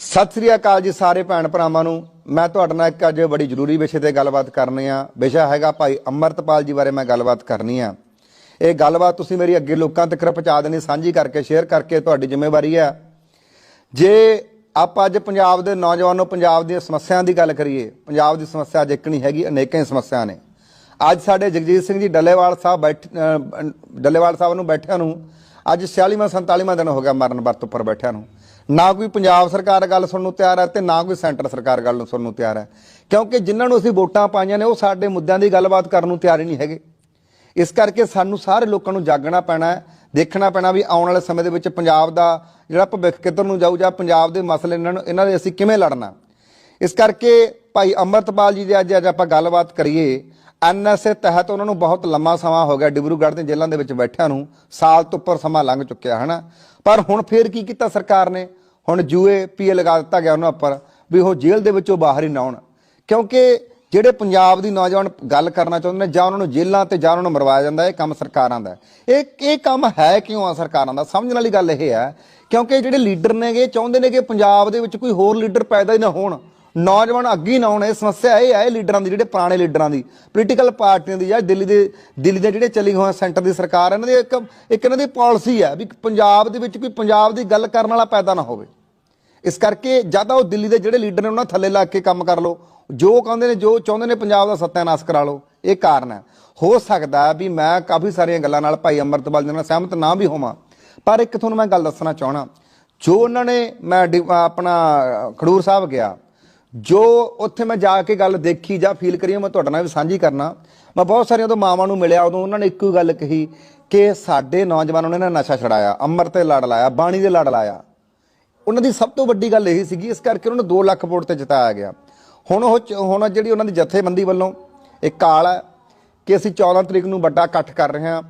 ਸਤਿ ਸ੍ਰੀ ਅਕਾਲ ਜੀ ਸਾਰੇ ਭੈਣ ਭਰਾਵਾਂ ਨੂੰ। ਮੈਂ ਤੁਹਾਡੇ ਨਾਲ ਇੱਕ ਅੱਜ ਬੜੀ ਜ਼ਰੂਰੀ ਵਿਸ਼ੇ ਤੇ ਗੱਲਬਾਤ ਕਰਨੀ ਆ। ਵਿਸ਼ਾ ਹੈਗਾ ਭਾਈ ਅਮਰਤਪਾਲ ਜੀ ਬਾਰੇ ਮੈਂ ਗੱਲਬਾਤ ਕਰਨੀ ਆ। ਇਹ ਗੱਲਬਾਤ ਤੁਸੀਂ ਮੇਰੀ ਅੱਗੇ ਲੋਕਾਂ ਤੱਕ ਪਹੁੰਚਾ ਦੇਣੀ, ਸਾਂਝੀ ਕਰਕੇ, ਸ਼ੇਅਰ ਕਰਕੇ ਤੁਹਾਡੀ ਜ਼ਿੰਮੇਵਾਰੀ ਆ। ਜੇ ਆਪਾਂ ਅੱਜ ਪੰਜਾਬ ਦੇ ਨੌਜਵਾਨ ਨੂੰ ਪੰਜਾਬ ਦੀਆਂ ਸਮੱਸਿਆਵਾਂ ਦੀ ਗੱਲ ਕਰੀਏ, ਪੰਜਾਬ ਦੀ ਸਮੱਸਿਆ ਅੱਜ ਇੱਕ ਨਹੀਂ ਹੈਗੀ, ਅਨੇਕਾਂ ਹੀ ਸਮੱਸਿਆ ਨੇ। ਅੱਜ ਸਾਡੇ ਜਗਜੀਤ ਸਿੰਘ ਜੀ ਡੱਲੇਵਾਲ ਸਾਹਿਬ ਬੈਠ ਡੱਲੇਵਾਲ ਸਾਹਿਬ ਨੂੰ ਬੈਠਿਆਂ ਨੂੰ ਅੱਜ 46ਵਾਂ 47ਵਾਂ ਦਿਨ ਹੋ ਗਿਆ ਮਰਨ ਵਰਤ ਉੱਪਰ ਬੈਠਿਆਂ ਨੂੰ। ਨਾ ਕੋਈ ਪੰਜਾਬ ਸਰਕਾਰ ਗੱਲ ਸੁਣਨ ਨੂੰ ਤਿਆਰ ਹੈ ਤੇ ਨਾ ਕੋਈ ਸੈਂਟਰ ਸਰਕਾਰ ਗੱਲ ਨੂੰ ਸੁਣਨ ਨੂੰ ਤਿਆਰ ਹੈ। ਕਿਉਂਕਿ ਜਿਨ੍ਹਾਂ ਨੂੰ ਅਸੀਂ ਵੋਟਾਂ ਪਾਈਆਂ ਨੇ, ਉਹ ਸਾਡੇ ਮੁੱਦਿਆਂ ਦੀ ਗੱਲਬਾਤ ਕਰਨ ਨੂੰ ਤਿਆਰ ਹੀ ਨਹੀਂ ਹੈਗੇ। ਇਸ ਕਰਕੇ ਸਾਨੂੰ ਸਾਰੇ ਲੋਕਾਂ ਨੂੰ ਜਾਗਣਾ ਪੈਣਾ ਹੈ, ਦੇਖਣਾ ਪੈਣਾ ਵੀ ਆਉਣ ਵਾਲੇ ਸਮੇਂ ਦੇ ਵਿੱਚ ਪੰਜਾਬ ਦਾ ਜਿਹੜਾ ਭਵਿੱਖ ਕਿੱਧਰ ਨੂੰ ਜਾਊ ਜਾਂ ਪੰਜਾਬ ਦੇ ਮਸਲੇ ਇਹਨਾਂ ਨੂੰ, ਇਹਨਾਂ ਦੇ ਅਸੀਂ ਕਿਵੇਂ ਲੜਨਾ। ਇਸ ਕਰਕੇ ਭਾਈ ਅਮਰਤਪਾਲ ਜੀ ਦੇ ਅੱਜ ਅੱਜ ਆਪਾਂ ਗੱਲਬਾਤ ਕਰੀਏ ਐਨਐਸਏ ਤਹਿਤ ਉਹਨਾਂ ਨੂੰ ਬਹੁਤ ਲੰਮਾ ਸਮਾਂ ਹੋ ਗਿਆ ਡਿਬਰੂਗੜ੍ਹ ਦੇ ਜੇਲ੍ਹਾਂ ਦੇ ਵਿੱਚ ਬੈਠਿਆਂ ਨੂੰ, ਸਾਲ ਤੋਂ ਉੱਪਰ ਸਮਾਂ ਲੰਘ ਚੁੱਕਿਆ ਹੈ ਨਾ ਪਰ ਹੁਣ ਫੇਰ ਕੀ ਕੀਤਾ ਸਰਕਾਰ ਨੇ? ਹੁਣ ਜੂਏ ਪੀਏ ਲਗਾ ਦਿੱਤਾ ਗਿਆ ਉਹਨਾਂ ਉੱਪਰ ਵੀ ਉਹ ਜੇਲ੍ਹ ਦੇ ਵਿੱਚੋਂ ਬਾਹਰ ਹੀ ਨਾ ਆਉਣ। ਕਿਉਂਕਿ ਜਿਹੜੇ ਪੰਜਾਬ ਦੀ ਨੌਜਵਾਨ ਗੱਲ ਕਰਨਾ ਚਾਹੁੰਦੇ ਨੇ, ਜਾਂ ਉਹਨਾਂ ਨੂੰ ਜੇਲ੍ਹਾਂ ਤੇ ਜਾਂ ਉਹਨਾਂ ਨੂੰ ਮਰਵਾਇਆ ਜਾਂਦਾ, ਇਹ ਕੰਮ ਸਰਕਾਰਾਂ ਦਾ ਇਹ ਇਹ ਕੰਮ ਹੈ ਕਿਉਂ ਆ ਸਰਕਾਰਾਂ ਦਾ? ਸਮਝਣ ਵਾਲੀ ਗੱਲ ਇਹ ਹੈ, ਕਿਉਂਕਿ ਜਿਹੜੇ ਲੀਡਰ ਨੇਗੇ ਚਾਹੁੰਦੇ ਨੇ ਕਿ ਪੰਜਾਬ ਦੇ ਵਿੱਚ ਕੋਈ ਹੋਰ ਲੀਡਰ ਪੈਦਾ ਹੀ ਨਾ ਹੋਣ। ਨੌਜਵਾਨ ਅੱਗੇ ਨਾ ਆਉਣ ਇਹ ਸਮੱਸਿਆ ਇਹ ਹੈ ਲੀਡਰਾਂ ਦੀ, ਜਿਹੜੇ ਪੁਰਾਣੇ ਲੀਡਰਾਂ ਦੀ ਪੋਲੀਟੀਕਲ ਪਾਰਟੀਆਂ ਦੀ ਜਾਂ ਦਿੱਲੀ ਦੇ ਦਿੱਲੀ ਦੇ ਜਿਹੜੇ ਚੱਲੀ ਹੋਏ ਸੈਂਟਰ ਦੀ ਸਰਕਾਰ, ਇਹਨਾਂ ਦੀ ਇੱਕ ਇੱਕ ਇਹਨਾਂ ਦੀ ਪਾਲਿਸੀ ਹੈ ਵੀ ਪੰਜਾਬ ਦੇ ਵਿੱਚ ਕੋਈ ਪੰਜਾਬ ਦੀ ਗੱਲ ਕਰਨ ਵਾਲਾ ਪੈਦਾ ਨਾ ਹੋਵੇ। ਇਸ ਕਰਕੇ ਜਾਂ ਉਹ ਦਿੱਲੀ ਦੇ ਜਿਹੜੇ ਲੀਡਰ ਨੇ ਉਹਨਾਂ ਥੱਲੇ ਲੱਗ ਕੇ ਕੰਮ ਕਰ ਲਓ। ਜੋ ਕਹਿੰਦੇ ਨੇ, ਜੋ ਚਾਹੁੰਦੇ ਨੇ ਪੰਜਾਬ ਦਾ ਸੱਤਿਆਨਾਸ਼ ਕਰਾ ਲਓ, ਇਹ ਕਾਰਨ ਹੈ ਹੋ ਸਕਦਾ ਵੀ ਮੈਂ ਕਾਫੀ ਸਾਰੀਆਂ ਗੱਲਾਂ ਨਾਲ ਭਾਈ ਅਮਰਤਪਾਲ ਜੀ ਨਾਲ ਸਹਿਮਤ ਨਾ ਵੀ ਹੋਵਾਂ। ਪਰ ਇੱਕ ਤੁਹਾਨੂੰ ਮੈਂ ਗੱਲ ਦੱਸਣਾ ਚਾਹਣਾ ਜੋ ਉਹਨਾਂ ਨੇ, ਮੈਂ ਡਿ- ਆਪਣਾ ਖਡੂਰ ਸਾਹਿਬ ਗਿਆ ਜੋ ਉੱਥੇ ਮੈਂ ਜਾ ਕੇ ਗੱਲ ਦੇਖੀ ਜਾਂ ਫੀਲ ਕਰੀ ਮੈਂ ਤੁਹਾਡੇ ਨਾਲ ਵੀ ਸਾਂਝੀ ਕਰਨਾ। ਮੈਂ ਬਹੁਤ ਸਾਰੀਆਂ ਉਦੋਂ ਮਾਵਾਂ ਨੂੰ ਮਿਲਿਆ ਉਦੋਂ ਉਹਨਾਂ ਨੇ ਇੱਕੋ ਹੀ ਗੱਲ ਕਹੀ ਕਿ ਸਾਡੇ ਨੌਜਵਾਨਾਂ ਨੇ ਨਸ਼ਾ ਛਡਾਇਆ ਅੰਮ੍ਰਿਤ ਤੇ ਲੜ ਲਾਇਆ ਬਾਣੀ ਦੇ ਲੜ ਲਾਇਆ। ਉਹਨਾਂ ਦੀ ਸਭ ਤੋਂ ਵੱਡੀ ਗੱਲ ਇਹੀ ਸੀਗੀ ਇਸ ਕਰਕੇ ਉਹਨਾਂ ਨੂੰ 2 ਲੱਖ ਵੋਟ ਤੇ ਜਿਤਾਇਆ ਗਿਆ। ਹੁਣ ਉਹ ਚ- ਹੁਣ ਜਿਹੜੀ ਉਹਨਾਂ ਦੀ ਜਥੇਬੰਦੀ ਵੱਲੋਂ ਇੱਕ ਕਾਲ ਹੈ ਕਿ ਅਸੀਂ 14 ਤਰੀਕ ਨੂੰ ਵੱਡਾ ਇਕੱਠ ਕਰ ਰਹੇ ਹਾਂ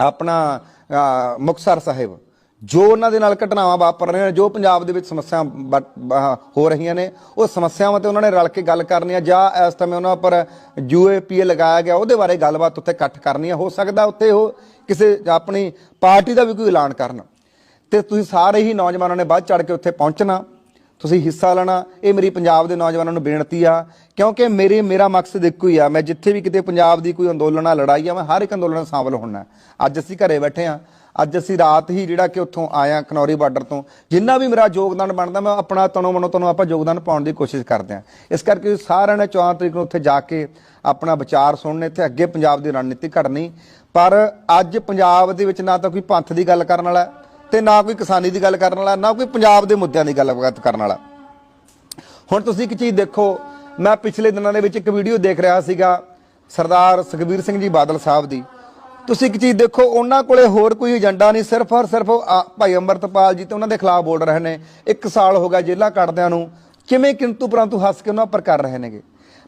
ਆਪਣਾ ਅਹ, ਮੁਕਤਸਰ ਸਾਹਿਬ। ਜੋ ਉਹਨਾਂ ਦੇ ਨਾਲ ਘਟਨਾਵਾਂ ਵਾਪਰ ਰਹੀਆਂ ਨੇ, ਜੋ ਪੰਜਾਬ ਦੇ ਵਿੱਚ ਸਮੱਸਿਆ ਬ- ਹੋ ਰਹੀਆਂ ਨੇ, ਉਹ ਸਮੱਸਿਆਵਾਂ ਤੇ ਉਹਨਾਂ ਨੇ ਰਲ ਕੇ ਗੱਲ ਕਰਨੀ ਆ, ਜਾਂ ਇਸ ਸਮੇਂ ਉਹਨਾਂ ਉੱਪਰ ਯੂਏਪੀਏ ਲਗਾਇਆ ਗਿਆ, ਉਹਦੇ ਬਾਰੇ ਗੱਲਬਾਤ ਉੱਥੇ ਇਕੱਠ ਕਰਨੀ ਆ। ਹੋ ਸਕਦਾ ਉੱਥੇ ਉਹ ਕਿਸੇ ਆਪਣੀ ਪਾਰਟੀ ਦਾ ਵੀ ਕੋਈ ਐਲਾਨ ਕਰਨ। ਤੇ ਤੁਸੀਂ ਸਾਰੇ ਹੀ ਨੌਜਵਾਨਾਂ ਨੇ ਵੱਧ ਚੜ ਕੇ ਉੱਥੇ ਪਹੁੰਚਣਾ, ਤੁਸੀਂ ਹਿੱਸਾ ਲੈਣਾ, ਇਹ ਮੇਰੀ ਪੰਜਾਬ ਦੇ ਨੌਜਵਾਨਾਂ ਨੂੰ ਬੇਨਤੀ ਆ, ਕਿਉਂਕਿ ਮੇਰੇ, ਮੇਰਾ ਮਕਸਦ ਇੱਕੋ ਹੀ ਆ, ਮੈਂ ਜਿੱਥੇ ਵੀ ਕਿਤੇ ਪੰਜਾਬ ਦੀ ਕੋਈ ਅੰਦੋਲਨ ਆ, ਲੜਾਈ ਆ, ਮੈਂ ਹਰ ਇੱਕ ਅੰਦੋਲਨ 'ਚ ਸ਼ਾਮਲ ਹੋਣਾ। ਅੱਜ ਅਸੀਂ ਘਰੇ ਬੈਠੇ ਆ ਅੱਜ ਅਸੀਂ ਰਾਤ ਹੀ ਜਿਹੜਾ ਕਿ ਉੱਥੋਂ ਆਇਆ ਕਨੌਰੀ ਬਾਰਡਰ ਤੋਂ ਜਿੰਨਾ ਵੀ ਮੇਰਾ ਯੋਗਦਾਨ ਬਣਦਾ ਮੈਂ ਆਪਣਾ ਤਨੋਂ ਮਨੋਂ ਤੁਹਾਨੂੰ ਆਪਾਂ ਯੋਗਦਾਨ ਪਾਉਣ ਦੀ ਕੋਸ਼ਿਸ਼ ਕਰਦੇ ਹਾਂ। ਇਸ ਕਰਕੇ ਸਾਰਿਆਂ ਨੇ 14 ਤਰੀਕ ਨੂੰ ਉੱਥੇ ਜਾ ਕੇ ਆਪਣਾ ਵਿਚਾਰ ਸੁਣਨੇ ਤੇ ਅੱਗੇ ਪੰਜਾਬ ਦੀ ਰਣਨੀਤੀ ਘੜਨੀ। ਪਰ ਅੱਜ ਪੰਜਾਬ ਦੇ ਵਿੱਚ ਨਾ ਤਾਂ ਕੋਈ ਪੰਥ ਦੀ ਗੱਲ ਕਰਨ ਵਾਲਾ ਹੈ, ਤੇ ਨਾ ਕੋਈ ਕਿਸਾਨੀ ਦੀ ਗੱਲ ਕਰਨ ਵਾਲਾ ਨਾ ਕੋਈ ਪੰਜਾਬ ਦੇ ਮੁੱਦਿਆਂ ਦੀ ਗੱਲਬਾਤ ਕਰਨ ਵਾਲਾ। ਹੁਣ ਤੁਸੀਂ ਇੱਕ ਚੀਜ਼ ਦੇਖੋ ਮੈਂ ਪਿਛਲੇ ਦਿਨਾਂ ਦੇ ਵਿੱਚ ਇੱਕ ਵੀਡੀਓ ਦੇਖ ਰਿਹਾ ਸੀਗਾ ਸਰਦਾਰ ਸੁਖਬੀਰ ਸਿੰਘ ਜੀ ਬਾਦਲ ਸਾਹਿਬ ਦੀ। ਤੁਸੀਂ ਇੱਕ ਚੀਜ਼ ਦੇਖੋ, ਉਹਨਾਂ ਕੋਲੇ ਹੋਰ ਕੋਈ ਏਜੰਡਾ ਨਹੀਂ, ਸਿਰਫ ਔਰ ਸਿਰਫ ਆ- ਭਾਈ ਅੰਮ੍ਰਿਤਪਾਲ ਜੀ ਤੇ ਉਹਨਾਂ ਦੇ ਖਿਲਾਫ ਬੋਲ ਰਹੇ ਨੇ। ਇੱਕ ਸਾਲ ਹੋ ਗਿਆ ਜੇਲ੍ਹਾਂ ਕੱਢਦਿਆਂ ਨੂੰ। ਕਿਵੇਂ ਕਿੰਤੂ ਪਰੰਤੂ ਹੱਸ ਕੇ ਉਹਨਾਂ ਉੱਪਰ ਕਰ ਰਹੇ ਨੇਗੇ?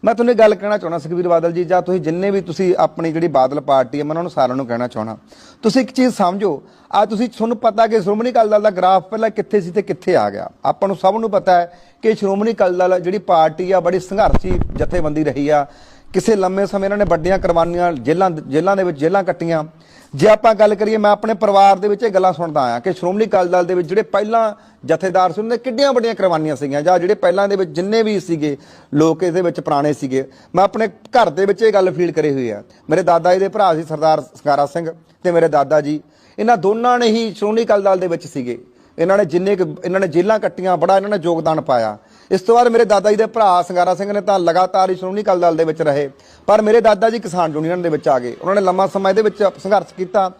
ਮੈਂ ਤੁਹਾਨੂੰ ਇਹ ਗੱਲ ਕਹਿਣਾ ਚਾਹੁੰਦਾ, ਸੁਖਬੀਰ ਬਾਦਲ ਜੀ, ਜਾਂ ਤੁਸੀਂ ਜਿੰਨੇ ਵੀ ਤੁਸੀਂ ਆਪਣੀ ਜਿਹੜੀ ਬਾਦਲ ਪਾਰਟੀ ਹੈ, ਮੈਂ ਉਹਨਾਂ ਨੂੰ ਸਾਰਿਆਂ ਨੂੰ ਕਹਿਣਾ ਚਾਹੁੰਦਾ। ਤੁਸੀਂ ਇੱਕ ਚੀਜ਼ ਸਮਝੋ ਆ ਤੁਸੀਂ, ਤੁਹਾਨੂੰ ਪਤਾ ਕਿ ਸ਼੍ਰੋਮਣੀ ਅਕਾਲੀ ਦਲ ਦਾ ਗ੍ਰਾਫ ਪਹਿਲਾਂ ਕਿੱਥੇ ਸੀ ਤੇ ਕਿੱਥੇ ਆ ਗਿਆ। ਆਪਾਂ ਨੂੰ ਸਭ ਨੂੰ ਪਤਾ ਹੈ ਕਿ ਸ਼੍ਰੋਮਣੀ ਅਕਾਲੀ ਦਲ ਜਿਹੜੀ ਪਾਰਟੀ ਆ, ਬੜੀ ਸੰਘਰਸ਼ੀ ਜਥੇਬੰਦੀ ਰਹੀ ਆ। ਕਿਸੇ ਲੰਮੇ ਸਮੇਂ ਇਹਨਾਂ ਨੇ ਵੱਡੀਆਂ ਕੁਰਬਾਨੀਆਂ ਜੇਲਾਂ ਜੇਲ੍ਹਾਂ ਦੇ ਵਿੱਚ ਜੇਲ੍ਹਾਂ ਕੱਟੀਆਂ। ਜੇ ਆਪਾਂ ਗੱਲ ਕਰੀਏ, ਮੈਂ ਆਪਣੇ ਪਰਿਵਾਰ ਦੇ ਵਿੱਚ ਇਹ ਗੱਲਾਂ ਸੁਣਦਾ ਆਇਆ ਕਿ ਸ਼੍ਰੋਮਣੀ ਅਕਾਲੀ ਦਲ ਦੇ ਵਿੱਚ ਜਿਹੜੇ ਪਹਿਲਾਂ ਜਥੇਦਾਰ ਸੀ, ਉਹਨਾਂ ਦੇ ਕਿੱਡੀਆਂ ਵੱਡੀਆਂ ਕੁਰਬਾਨੀਆਂ ਸੀਗੀਆਂ, ਜਾਂ ਜਿਹੜੇ ਪਹਿਲਾਂ ਦੇ ਵਿੱਚ ਜਿੰਨੇ ਵੀ ਸੀਗੇ ਲੋਕ ਇਹਦੇ ਵਿੱਚ ਪੁਰਾਣੇ ਸੀਗੇ। ਮੈਂ ਆਪਣੇ ਘਰ ਦੇ ਵਿੱਚ ਇਹ ਗੱਲ ਫੀਲ ਕਰੀ ਹੋਈ ਆ ਮੇਰੇ ਦਾਦਾ ਜੀ ਦੇ ਭਰਾ ਸੀ ਸਰਦਾਰ ਸੰਗਾਰਾ ਸਿੰਘ ਤੇ ਮੇਰੇ ਦਾਦਾ ਜੀ। ਇਹਨਾਂ ਦੋਨਾਂ ਨੇ ਹੀ ਸ਼੍ਰੋਮਣੀ ਅਕਾਲੀ ਦਲ ਦੇ ਵਿੱਚ ਸੀਗੇ। ਇਹਨਾਂ ਨੇ ਜਿੰਨੇ ਕੁ ਇਹਨਾਂ ਨੇ ਜੇਲ੍ਹਾਂ ਕੱਟੀਆਂ, ਬੜਾ ਇਹਨਾਂ ਨੇ ਯੋਗਦਾਨ ਪਾਇਆ। ਇਸ ਤੋਂ ਬਾਅਦ ਮੇਰੇ ਦਾਦਾ ਜੀ ਦੇ ਭਰਾ ਸੰਗਾਰਾ ਸਿੰਘ ਨੇ ਤਾਂ ਲਗਾਤਾਰ ਹੀ ਸ਼੍ਰੋਮਣੀ ਅਕਾਲੀ ਦਲ ਦੇ ਵਿੱਚ ਰਹੇ। ਪਰ ਮੇਰੇ ਦਾਦਾ ਜੀ ਕਿਸਾਨ ਯੂਨੀਅਨ ਦੇ ਵਿੱਚ ਆ ਗਏ। ਉਹਨਾਂ ਨੇ ਲੰਮਾ ਸਮਾਂ ਇਹਦੇ ਵਿੱਚ ਸੰਘਰਸ਼ ਕੀਤਾ।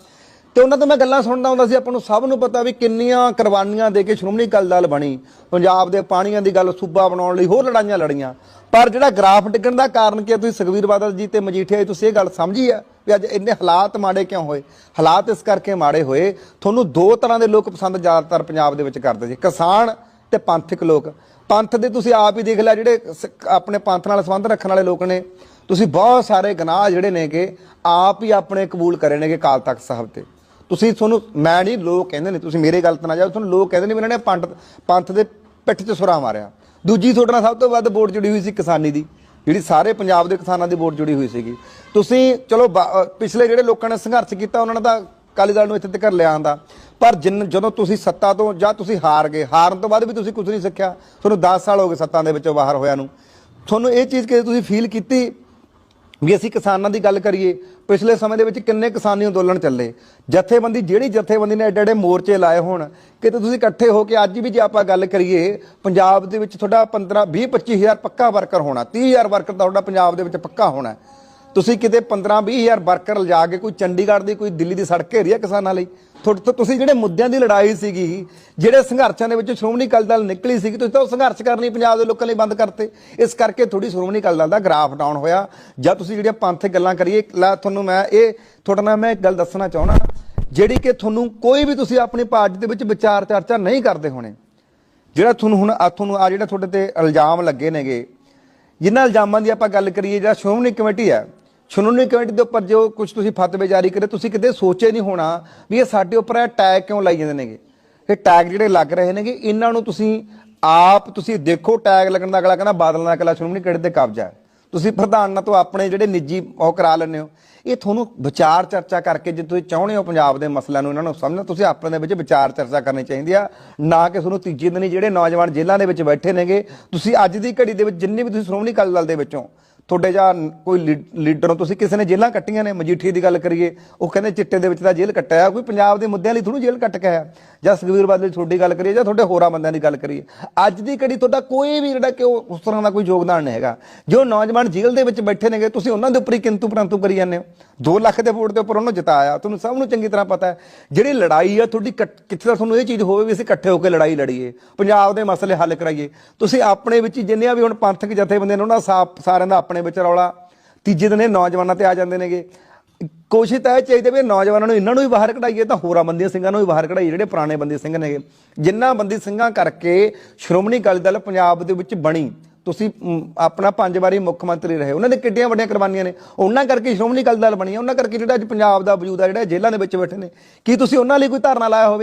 ਤੇ ਉਹਨਾਂ ਤੋਂ ਮੈਂ ਗੱਲਾਂ ਸੁਣਦਾ ਹੁੰਦਾ ਸੀ, ਆਪਾਂ ਨੂੰ ਸਭ ਨੂੰ ਪਤਾ ਵੀ ਕਿੰਨੀਆਂ ਕੁਰਬਾਨੀਆਂ ਦੇ ਕੇ ਸ਼੍ਰੋਮਣੀ ਅਕਾਲੀ ਦਲ ਬਣੀ। ਪੰਜਾਬ ਦੇ ਪਾਣੀਆਂ ਦੀ ਗੱਲ ਸੂਬਾ ਬਣਾਉਣ ਲਈ ਹੋਰ ਲੜਾਈਆਂ ਲੜੀਆਂ। ਪਰ ਜਿਹੜਾ ਗ੍ਰਾਫ ਡਿੱਗਣ ਦਾ ਕਾਰਨ ਕੀ ਹੈ, ਤੁਸੀਂ ਸੁਖਵੀਰ ਬਾਦਲ ਜੀ ਤੇ ਮਜੀਠੀਆ ਜੀ, ਤੁਸੀਂ ਇਹ ਗੱਲ ਸਮਝੀ ਆ ਵੀ ਅੱਜ ਇੰਨੇ ਹਾਲਾਤ ਮਾੜੇ ਕਿਉਂ ਹੋਏ? ਹਾਲਾਤ ਇਸ ਕਰਕੇ ਮਾੜੇ ਹੋਏ, ਤੁਹਾਨੂੰ ਦੋ ਤਰ੍ਹਾਂ ਦੇ ਲੋਕ ਪਸੰਦ ਜ਼ਿਆਦਾਤਰ ਪੰਜਾਬ ਦੇ ਵਿੱਚ ਕਰਦੇ ਸੀ। ਕਿਸਾਨ ਤੇ ਪੰਥਕ ਲੋਕ। ਪੰਥ ਦੇ ਤੁਸੀਂ ਆਪ ਹੀ ਦੇਖ ਲਿਆ, ਜਿਹੜੇ ਸ- ਆਪਣੇ ਪੰਥ ਨਾਲ ਸੰਬੰਧ ਰੱਖਣ ਵਾਲੇ ਲੋਕ ਨੇ, ਤੁਸੀਂ ਬਹੁਤ ਸਾਰੇ ਗਨਾਹ ਜਿਹੜੇ ਨੇਗੇ, ਆਪ ਹੀ ਆਪਣੇ ਕਬੂਲ ਕਰੇ ਨੇਗੇ ਕਾਲ ਤਖਤ ਸਾਹਿਬ ਤੇ। ਤੁਸੀਂ ਤੁਹਾਨੂੰ, ਮੈਂ ਨਹੀਂ, ਲੋਕ ਕਹਿੰਦੇ ਨੇ, ਤੁਸੀਂ ਮੇਰੇ ਗਲਤ ਨਾ ਜਾਓ, ਤੁਹਾਨੂੰ ਲੋਕ ਕਹਿੰਦੇ ਨੇ ਵੀ ਇਹਨਾਂ ਨੇ ਪੰਥ ਪੰਥ ਦੇ ਪਿੱਠ 'ਚ ਸੁਰਾ ਮਾਰਿਆ। ਦੂਜੀ ਤੁਹਾਡੇ ਨਾਲ ਸਭ ਤੋਂ ਵੱਧ ਵੋਟ ਜੁੜੀ ਹੋਈ ਸੀ ਕਿਸਾਨੀ ਦੀ, ਜਿਹੜੀ ਸਾਰੇ ਪੰਜਾਬ ਦੇ ਕਿਸਾਨਾਂ ਦੀ ਵੋਟ ਜੁੜੀ ਹੋਈ ਸੀਗੀ। ਤੁਸੀਂ, ਚਲੋ ਪਿਛਲੇ ਜਿਹੜੇ ਲੋਕਾਂ ਨੇ ਸੰਘਰਸ਼ ਕੀਤਾ, ਉਹਨਾਂ ਨੇ ਤਾਂ ਅਕਾਲੀ ਦਲ ਨੂੰ ਇੱਥੇ ਤੱਕ ਲਿਆ ਆਂਦਾ ਪਰ ਜਿੰਨ ਜਦੋਂ ਤੁਸੀਂ ਸੱਤਾ ਤੋਂ ਜਾਂ ਤੁਸੀਂ ਹਾਰ ਗਏ, ਹਾਰਨ ਤੋਂ ਬਾਅਦ ਵੀ ਤੁਸੀਂ ਕੁਝ ਨਹੀਂ ਸਿੱਖਿਆ। ਤੁਹਾਨੂੰ 10 ਸਾਲ ਹੋ ਗਏ ਸੱਤਾ ਦੇ ਵਿੱਚੋਂ ਬਾਹਰ ਹੋਇਆ ਨੂੰ। ਤੁਹਾਨੂੰ ਇਹ ਚੀਜ਼ ਕਿ ਤੁਸੀਂ ਫੀਲ ਕੀਤੀ ਵੀ ਅਸੀਂ ਕਿਸਾਨਾਂ ਦੀ ਗੱਲ ਕਰੀਏ, ਪਿਛਲੇ ਸਮੇਂ ਦੇ ਵਿੱਚ ਕਿੰਨੇ ਕਿਸਾਨੀ ਅੰਦੋਲਨ ਚੱਲੇ। ਜਥੇਬੰਦੀ, ਜਿਹੜੀ ਜਥੇਬੰਦੀ ਨੇ ਐਡੇ ਐਡੇ ਮੋਰਚੇ ਲਾਏ ਹੋਣ, ਕਿਤੇ ਤੁਸੀਂ ਇਕੱਠੇ ਹੋ ਕੇ ਅੱਜ ਵੀ ਜੇ ਆਪਾਂ ਗੱਲ ਕਰੀਏ, ਪੰਜਾਬ ਦੇ ਵਿੱਚ ਤੁਹਾਡਾ 15 20 25000 ਪੱਕਾ ਵਰਕਰ ਹੋਣਾ 30000 ਵਰਕਰ ਤਾਂ ਤੁਹਾਡਾ ਪੰਜਾਬ ਦੇ ਵਿੱਚ ਪੱਕਾ ਹੋਣਾ। ਤੁਸੀਂ ਕਿਤੇ 15 20000 ਵਰਕਰ ਲਿਜਾ ਕੇ ਕੋਈ ਚੰਡੀਗੜ੍ਹ ਦੀ, ਕੋਈ ਦਿੱਲੀ ਦੀ ਸੜਕ ਘੇਰੀ ਆ ਕਿਸਾਨਾਂ ਲਈ? ਤੁਹਾਡੇ ਤੁਸੀਂ ਜਿਹੜੇ ਮੁੱਦਿਆਂ ਦੀ ਲੜਾਈ ਸੀਗੀ, ਜਿਹੜੇ ਸੰਘਰਸ਼ਾਂ ਦੇ ਵਿੱਚ ਸ਼੍ਰੋਮਣੀ ਅਕਾਲੀ ਦਲ ਨਿਕਲੀ ਸੀਗੀ, ਤੁਸੀਂ ਤਾਂ ਉਹ ਸੰਘਰਸ਼ ਕਰਨੀ ਪੰਜਾਬ ਦੇ ਲੋਕਾਂ ਲਈ ਬੰਦ ਕਰਤੇ। ਇਸ ਕਰਕੇ ਥੋੜੀ ਸ਼੍ਰੋਮਣੀ ਅਕਾਲੀ ਦਲ ਦਾ ਗ੍ਰਾਫ ਡਾਊਨ ਹੋਇਆ। ਜਾਂ ਤੁਸੀਂ ਜਿਹੜੀਆਂ ਪੰਥਕ ਗੱਲਾਂ ਕਰੀਏ, ਲੈ ਤੁਹਾਨੂੰ ਮੈਂ ਇਹ, ਤੁਹਾਡੇ ਨਾਲ ਮੈਂ ਇੱਕ ਗੱਲ ਦੱਸਣਾ ਚਾਹਣਾ ਜਿਹੜੀ ਕਿ ਤੁਹਾਨੂੰ ਕੋਈ ਵੀ ਤੁਸੀਂ ਆਪਣੀ ਪਾਰਟੀ ਦੇ ਵਿੱਚ ਵਿਚਾਰ ਚਰਚਾ ਨਹੀਂ ਕਰਦੇ ਹੋਣੇ, ਜਿਹੜਾ ਤੁਹਾਨੂੰ ਹੁਣ ਤੁਹਾਨੂੰ ਆ ਜਿਹੜਾ ਤੁਹਾਡੇ ਤੇ ਇਲਜ਼ਾਮ ਲੱਗੇ ਨੇਗੇ ਜਿਨ੍ਹਾਂ ਇਲਜ਼ਾਮਾਂ ਦੀ ਆਪਾਂ ਗੱਲ ਕਰੀਏ, ਜਿਹੜਾ ਸ਼੍ਰੋਮਣੀ ਕਮੇਟੀ ਹੈ ਸ਼੍ਰੋਮਣੀ ਕਮੇਟੀ ਦੇ ਉੱਪਰ ਜੋ ਕੁਝ ਤੁਸੀਂ ਫਤਵੇ ਜਾਰੀ ਕਰੇ, ਤੁਸੀਂ ਕਿਤੇ ਸੋਚੇ ਨਹੀਂ ਹੋਣਾ ਵੀ ਇਹ ਸਾਡੇ ਉੱਪਰ ਇਹ ਟੈਗ ਕਿਉਂ ਲਾਈ ਜਾਂਦੇ ਨੇਗੇ? ਇਹ ਟੈਗ ਜਿਹੜੇ ਲੱਗ ਰਹੇ ਨੇਗੇ, ਇਹਨਾਂ ਨੂੰ ਤੁਸੀਂ ਆਪ ਤੁਸੀਂ ਦੇਖੋ ਟੈਗ ਲੱਗਣ ਦਾ ਅਗਲਾ ਕਹਿੰਦਾ ਬਾਦਲ ਨਾਲ ਅਗਲਾ ਸ਼੍ਰੋਮਣੀ ਕਮੇਟੀ ਤੇ ਕਬਜ਼ਾ ਹੈ? ਤੁਸੀਂ ਪ੍ਰਧਾਨ ਨਾਲ ਤੋਂ ਆਪਣੇ ਜਿਹੜੇ ਨਿੱਜੀ ਉਹ ਕਰਾ ਲੈਂਦੇ ਹੋ। ਇਹ ਤੁਹਾਨੂੰ ਵਿਚਾਰ ਚਰਚਾ ਕਰਕੇ ਜੇ ਤੁਸੀਂ ਚਾਹੁੰਦੇ ਹੋ ਪੰਜਾਬ ਦੇ ਮਸਲਿਆਂ ਨੂੰ ਇਹਨਾਂ ਨੂੰ ਸਮਝਣਾ, ਤੁਸੀਂ ਆਪਣੇ ਦੇ ਵਿੱਚ ਵਿਚਾਰ ਚਰਚਾ ਕਰਨੀ ਚਾਹੀਦੀ ਆ, ਨਾ ਕਿ ਤੁਹਾਨੂੰ ਤੀਜੀ ਦਿਨ ਜਿਹੜੇ ਨੌਜਵਾਨ ਜੇਲ੍ਹਾਂ ਦੇ ਵਿੱਚ ਬੈਠੇ ਨੇਗੇ, ਤੁਸੀਂ ਅੱਜ ਦੀ ਘੜੀ ਦੇ ਵਿੱਚ ਜਿੰਨੇ ਵੀ ਤੁਸੀਂ ਸ਼੍ਰੋਮਣੀ ਅਕਾਲੀ ਦਲ ਦੇ ਵਿੱਚੋਂ ਤੁਹਾਡੇ ਜਾਂ ਕੋਈ ਲੀ- ਲੀਡਰ ਨੂੰ ਤੁਸੀਂ ਕਿਸੇ ਨੇ ਜੇਲ੍ਹਾਂ ਕੱਟੀਆਂ ਨੇ, ਮਜੀਠੀ ਦੀ ਗੱਲ ਕਰੀਏ, ਉਹ ਕਹਿੰਦੇ ਚਿੱਟੇ ਦੇ ਵਿੱਚ ਤਾਂ ਜੇਲ੍ਹ ਕੱਟਿਆ, ਕੋਈ ਪੰਜਾਬ ਦੇ ਮੁੱਦਿਆਂ ਲਈ ਥੋੜ੍ਹੀ ਜੇਲ੍ਹ ਕੱਟ ਕੇ ਆਇਆ। ਜਾਂ ਸੁਖਬੀਰ ਬਾਦਲ ਦੀ ਤੁਹਾਡੀ ਗੱਲ ਕਰੀਏ, ਜਾਂ ਤੁਹਾਡੇ ਹੋਰਾਂ ਬੰਦਿਆਂ ਦੀ ਗੱਲ ਕਰੀਏ, ਅੱਜ ਦੀ ਘੜੀ ਤੁਹਾਡਾ ਕੋਈ ਵੀ ਜਿਹੜਾ ਕਿ ਉਹ, ਉਸ ਤਰ੍ਹਾਂ ਦਾ ਕੋਈ ਯੋਗਦਾਨ ਨਹੀਂ ਹੈਗਾ। ਜੋ ਨੌਜਵਾਨ ਜੇਲ੍ਹ ਦੇ ਵਿੱਚ ਬੈਠੇ ਨੇਗੇ, ਤੁਸੀਂ ਉਹਨਾਂ ਦੇ ਉੱਪਰ ਹੀ ਕਿੰਤੂ ਪਰੰਤੂ ਕਰੀ ਜਾਂਦੇ ਹੋ। 2 ਲੱਖ ਦੇ ਵੋਟ ਦੇ ਉੱਪਰ ਉਹਨੂੰ ਜਿਤਾਇਆ, ਤੁਹਾਨੂੰ ਸਭ ਨੂੰ ਚੰਗੀ ਤਰ੍ਹਾਂ ਪਤਾ ਹੈ, ਜਿਹੜੀ ਲੜਾਈ ਆ ਤੁਹਾਡੀ ਕੱਟ- ਕਿੱਥੇ ਦਾ ਤੁਹਾਨੂੰ ਇਹ ਚੀਜ਼ ਹੋਵੇ ਵੀ ਅਸੀਂ ਇਕੱਠੇ ਹੋ ਕੇ ਲੜਾਈ ਲੜੀਏ, ਪੰਜਾਬ ਦੇ ਮਸਲੇ ਹੱਲ ਕਰਾਈਏ। ਤੁਸੀਂ ਆਪਣੇ ਵਿੱਚ ਹੀ ਜਿੰਨੇ ਵੀ ਹੁਣ ਪੰਥਕ ਜਥੇਬੰਦੀਆਂ ਨੇ, ਉਹਨਾਂ ਸਾ- ਸਾਰਿਆਂ ਦਾ ਆਪਣੇ ਵਿੱਚ ਰੌਲਾ। ਤੀਜੇ ਦਿਨ ਇਹ ਨੌਜਵਾਨਾਂ ਤੇ ਆ ਜਾਂਦੇ ਨੇਗੇ। ਕੋਸ਼ਿਸ਼ ਤਾਂ ਇਹ ਚਾਹੀਦੀ ਵੀ ਨੌਜਵਾਨਾਂ ਨੂੰ ਇਹਨਾਂ ਨੂੰ ਵੀ ਬਾਹਰ ਕਢਾਈਏ, ਤਾਂ ਹੋਰਾਂ ਬੰਦੀ ਸਿੰਘਾਂ ਨੂੰ ਵੀ ਬਾਹਰ ਕਢਾਈਏ, ਜਿਹੜੇ ਪੁਰਾਣੇ ਬੰਦੀ ਸਿੰਘ ਨੇਗੇ। ਜਿੰਨਾ ਬੰਦੀ ਸਿੰਘਾਂ ਕਰਕੇ ਸ਼੍ਰੋਮਣੀ ਅਕਾਲੀ ਦਲ ਪੰਜਾਬ ਦੇ ਵਿੱਚ ਬਣੀ, ਤੁਸੀਂ ਆਪਣਾ ਪੰਜ ਵਾਰੀ ਮੁੱਖ ਮੰਤਰੀ ਰਹੇ। ਉਹਨਾਂ ਨੇ ਕਿੱਡੀਆਂ ਵੱਡੀਆਂ ਕੁਰਬਾਨੀਆਂ ਨੇ। ਉਹਨਾਂ ਕਰਕੇ ਸ਼੍ਰੋਮਣੀ ਅਕਾਲੀ ਦਲ ਬਣੀ ਹੈ। ਉਹਨਾਂ ਕਰਕੇ ਜਿਹੜਾ ਅੱਜ ਪੰਜਾਬ ਦਾ ਵਜੂਦ ਆ, ਜਿਹੜਾ ਜੇਲ੍ਹਾਂ ਦੇ ਵਿੱਚ ਬੈਠੇ ਨੇ। ਕੀ ਤੁਸੀਂ ਉਹਨਾਂ ਲਈ ਕੋਈ ਧਾਰਨਾ ਲਾਇਆ ਹੋਵੇ?